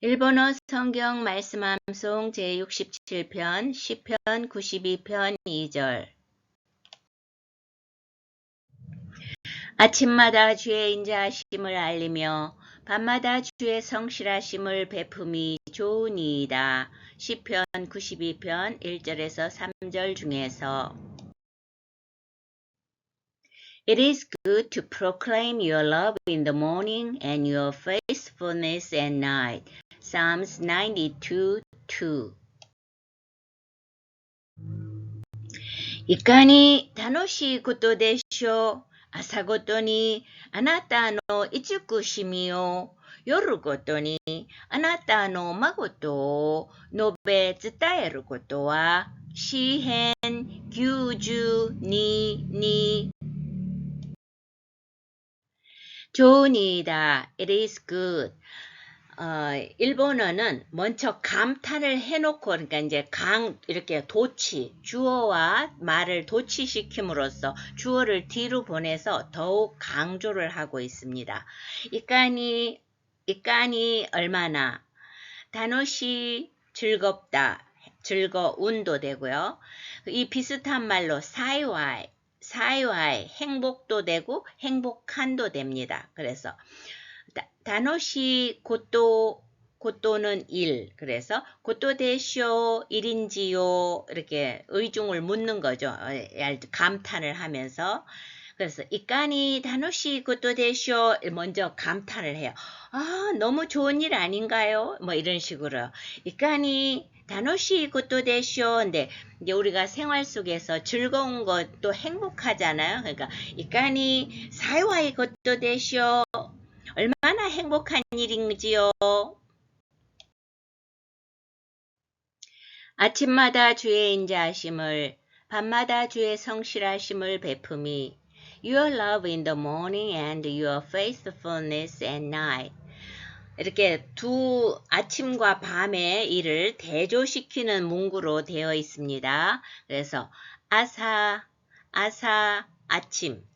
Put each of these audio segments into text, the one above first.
일본어 성경 말씀 암송 제67편 시편 92편 2절 아침마다 주의 인자하심을 알리며 밤마다 주의 성실하심을 베품이 좋으니이다. 시편 92편 1절에서 3절 중에서 It is good to proclaim your love in the morning and your faithfulness at night. Psalms 92:2いかに楽しいことでしょう？朝ごとにあなたの慈しみを夜ごとにあなたの孫とを述べ伝えることは詩編92ジょうにだ、it is good. 어, 일본어는 먼저 감탄을 해놓고 그러니까 이제 강 이렇게 도치 주어와 말을 도치시킴으로써 주어를 뒤로 보내서 더욱 강조를 하고 있습니다. 이까니 이까니 얼마나 단어시 즐겁다 즐거운도 되고요. 이 비슷한 말로 사이와이 사이와이 행복도 되고 행복한도 됩니다. 그래서 단어시 곧도 곧도는 일. 그래서 곧도 대쇼 일인지요. 이렇게 의중을 묻는 거죠. 어, 감탄을 하면서. 그래서 이까니 단어시 곧도 대쇼 먼저 감탄을 해요. 아 너무 좋은 일 아닌가요? 뭐 이런 식으로. 이까니 단어시 곧도 대쇼. 근데 이제 우리가 생활 속에서 즐거운 것도 행복하잖아요. 그러니까 이까니 사이와이 곧도 대쇼 얼마나 행복한 일인지요. 아침마다 주의 인자하심을 밤마다 주의 성실하심을 베품이 Your love in the morning and your faithfulness at night. 이렇게 두 아침과 밤의 일을 대조시키는 문구로 되어 있습니다. 그래서 아사, 아사, 아침,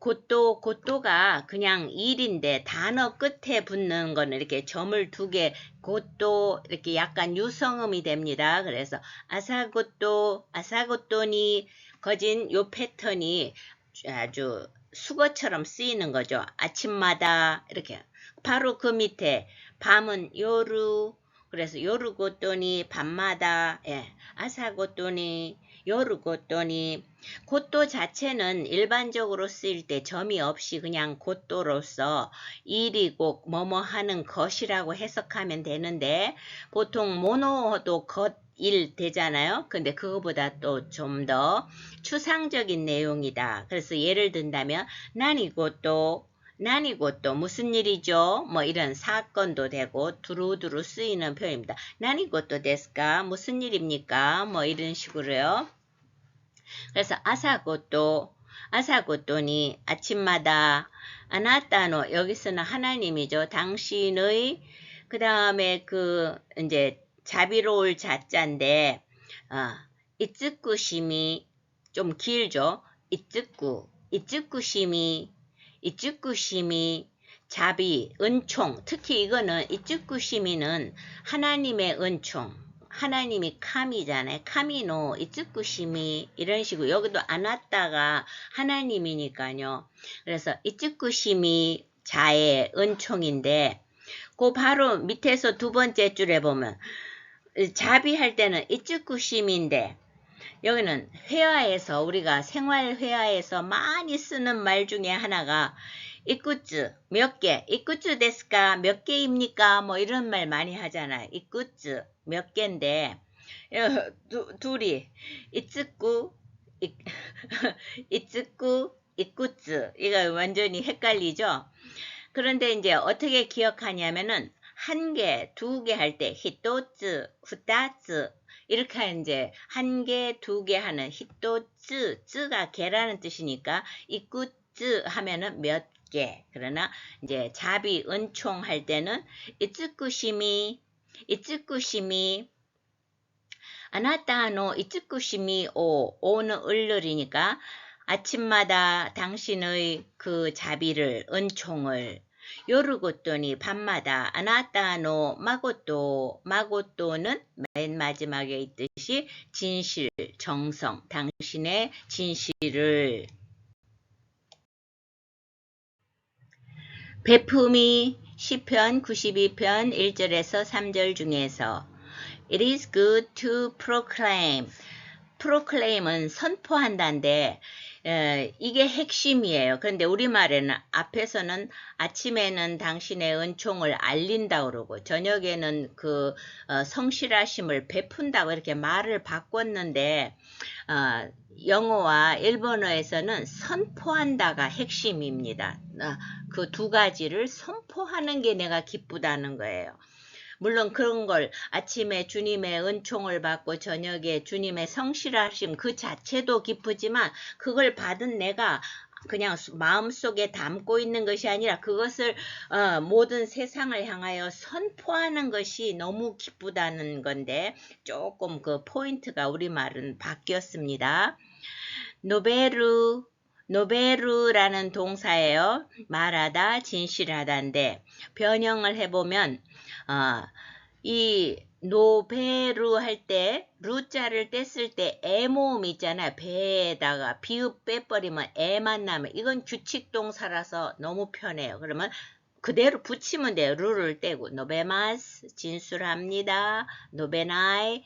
곧도 곧도가 그냥 일인데 단어 끝에 붙는 거는 이렇게 점을 두 개 곧도 이렇게 약간 유성음이 됩니다. 그래서 아사곧도 아사곧도니 거진 요 패턴이 아주 수거처럼 쓰이는 거죠. 아침마다 이렇게 바로 그 밑에 밤은 요루 그래서 요루곧도니 밤마다 예, 아사곧도니 요르고또니 곧도 자체는 일반적으로 쓰일 때 점이 없이 그냥 곧도로서 일이고 뭐뭐 하는 것이라고 해석하면 되는데 보통 모노도 것 일 되잖아요. 근데 그거보다 또 좀 더 추상적인 내용이다. 그래서 예를 든다면 난 이것도 난 이것도 무슨 일이죠? 뭐 이런 사건도 되고 두루두루 쓰이는 표현입니다. 난 이것도 됐을까? 무슨 일입니까? 뭐 이런 식으로요. 그래서 아사고 또 아사고 또니 아침마다 아나타노 여기서는 하나님이죠. 당신의 그 다음에 그 이제 자비로울 자자인데 어, 이츠쿠심이 좀 길죠. 이츠쿠 이츠쿠심이 이츠쿠심이 자비 은총 특히 이거는 이츠쿠시미는 하나님의 은총 하나님이 카미잖아요. 카미노, 이츠쿠시미 이런 식으로 여기도 안 왔다가 하나님이니까요. 그래서 이츠쿠시미 자의 은총인데 그 바로 밑에서 두 번째 줄에 보면 자비할 때는 이츠쿠심인데 여기는 회화에서 우리가 생활 회화에서 많이 쓰는 말 중에 하나가 이꾸츠 몇 개, 이꾸츠 데스까? 몇 개입니까? 뭐 이런 말 많이 하잖아요. 이꾸츠 몇 개인데. 두, 둘이. 이츠꾸 이츠꾸 이꾸츠 이거 완전히 헷갈리죠. 그런데 이제 어떻게 기억하냐면은 한 개, 두 개 할 때 히토츠, 후따츠 이렇게 이제 한 개, 두 개 하는 히토츠, 쯔가 개라는 뜻이니까 이꾸츠 하면은 몇 개. 그러나 이제 자비 은총 할 때는 이츠쿠시미 이츠쿠시미 아나타노 이츠쿠시미 오 오는 을르리니까 아침마다 당신의 그 자비를 은총을 요르 곳돈이 밤마다 아나타노 마고또 마고또는 맨 마지막에 있듯이 진실, 정성, 당신의 진실을 베품이 시편 92편 1절에서 3절 중에서 It is good to proclaim. proclaim은 선포한다인데 에, 이게 핵심이에요. 그런데 우리말에는 앞에서는 아침에는 당신의 은총을 알린다 그러고 저녁에는 그 어, 성실하심을 베푼다고 이렇게 말을 바꿨는데 어, 영어와 일본어에서는 선포한다가 핵심입니다. 어, 그두 가지를 선포하는 게 내가 기쁘다는 거예요. 물론 그런 걸 아침에 주님의 은총을 받고 저녁에 주님의 성실하심 그 자체도 기쁘지만 그걸 받은 내가 그냥 수- 마음속에 담고 있는 것이 아니라 그것을 어, 모든 세상을 향하여 선포하는 것이 너무 기쁘다는 건데 조금 그 포인트가 우리말은 바뀌었습니다. 노베루 노베루라는 동사예요. 말하다, 진실하다인데 변형을 해보면 어, 이 노베루 할때 루자를 뗐을 때에 모음 있잖아요. 배에다가 비읍 빼버리면 에만 나면 이건 규칙 동사라서 너무 편해요. 그러면 그대로 붙이면 돼요. 루를 떼고 노베마스 진술합니다. 노베나이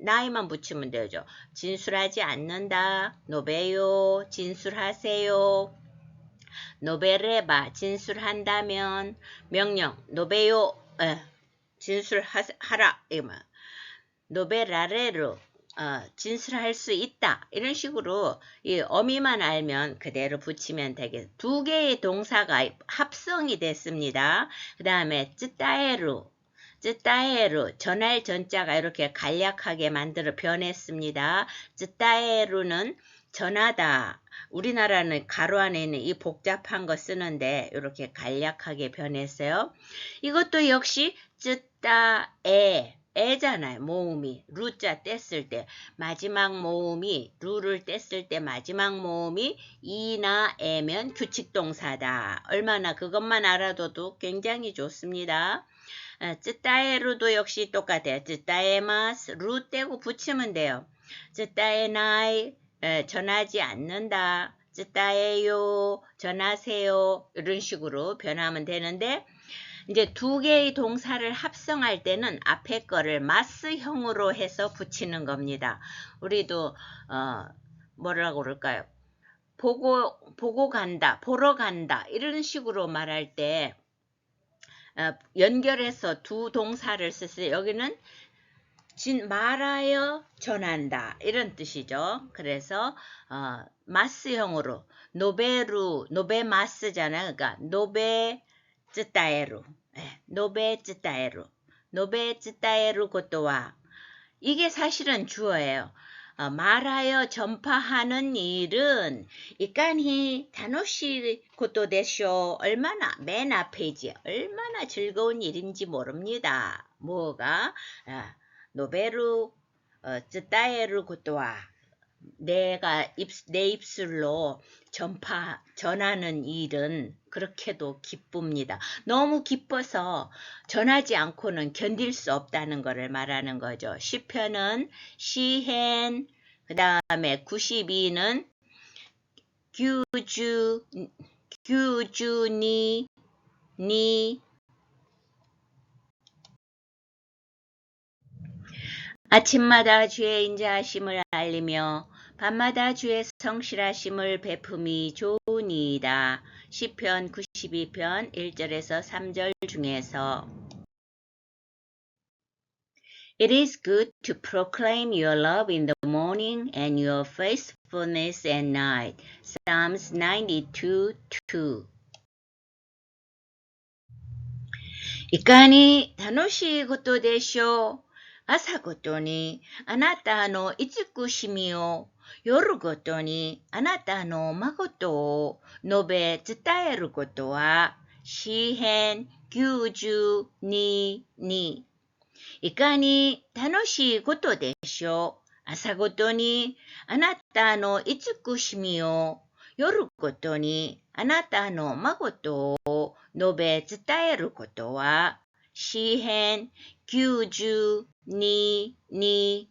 나이만 붙이면 되죠. 진술하지 않는다. 노베요. 진술하세요. 노베레바. 진술한다면. 명령. 노베요. 에, 진술하라. 이만. 노베라레로. 어, 진술할 수 있다. 이런 식으로 이 어미만 알면 그대로 붙이면 되겠. 두 개의 동사가 합성이 됐습니다. 그 다음에 쯔따에루. 쯔따에루 전할 전자가 이렇게 간략하게 만들어 변했습니다. 쯔따에루는 전하다. 우리나라는 가로 안에 있는 이 복잡한 거 쓰는데 이렇게 간략하게 변했어요. 이것도 역시 쯔따에 에잖아요. 모음이 루자 뗐을 때 마지막 모음이 루를 뗐을 때 마지막 모음이 이나 에면 규칙 동사다. 얼마나 그것만 알아둬도 굉장히 좋습니다. 아, 쯔따에루도 역시 똑같아요. 쯔따에마스 루 떼고 붙이면 돼요. 쯔따에나이 에, 전하지 않는다. 쯔따에요 전하세요 이런 식으로 변하면 되는데 이제 두 개의 동사를 합성할 때는 앞에 거를 마스형으로 해서 붙이는 겁니다. 우리도 어, 뭐라고 그럴까요? 보고 보고 간다, 보러 간다 이런 식으로 말할 때 어, 연결해서 두 동사를 쓰세요. 여기는 진 말하여 전한다 이런 뜻이죠. 그래서 어, 마스형으로 노베루 노베마스잖아요. 그러니까 노베 쯔따에루 예, 노베 쯔따에루 노베 쯔따에루 고토와 이게 사실은 주어예요. 어, 말하여 전파하는 일은 이간히 다노시 고토 대쇼 얼마나 맨 앞페이지 얼마나 즐거운 일인지 모릅니다. 뭐가 아, 노베루 어, 쯔따에루 고토와 내가 입, 내 입술로 전파 전하는 일은 그렇게도 기쁩니다. 너무 기뻐서 전하지 않고는 견딜 수 없다는 것을 말하는 거죠. 시편은 시hen 그 다음에 92는 규주 규주니 니 아침마다 주의 인자하심을 알리며 밤마다 주의 성실하심을 베품이 좋으니이다. 시편 92편 1절에서 3절 중에서 It is good to proclaim your love in the morning and your faithfulness at night. Psalms 92:2. 이까니 다노시고 또 되쇼. 朝ごとにあなたの慈しみを、夜ごとにあなたの誠を述べ伝えることは、詩編92に、いかに楽しいことでしょう？朝ごとにあなたの慈しみを、夜ことにあなたの誠を述べ伝えることは詩編92你你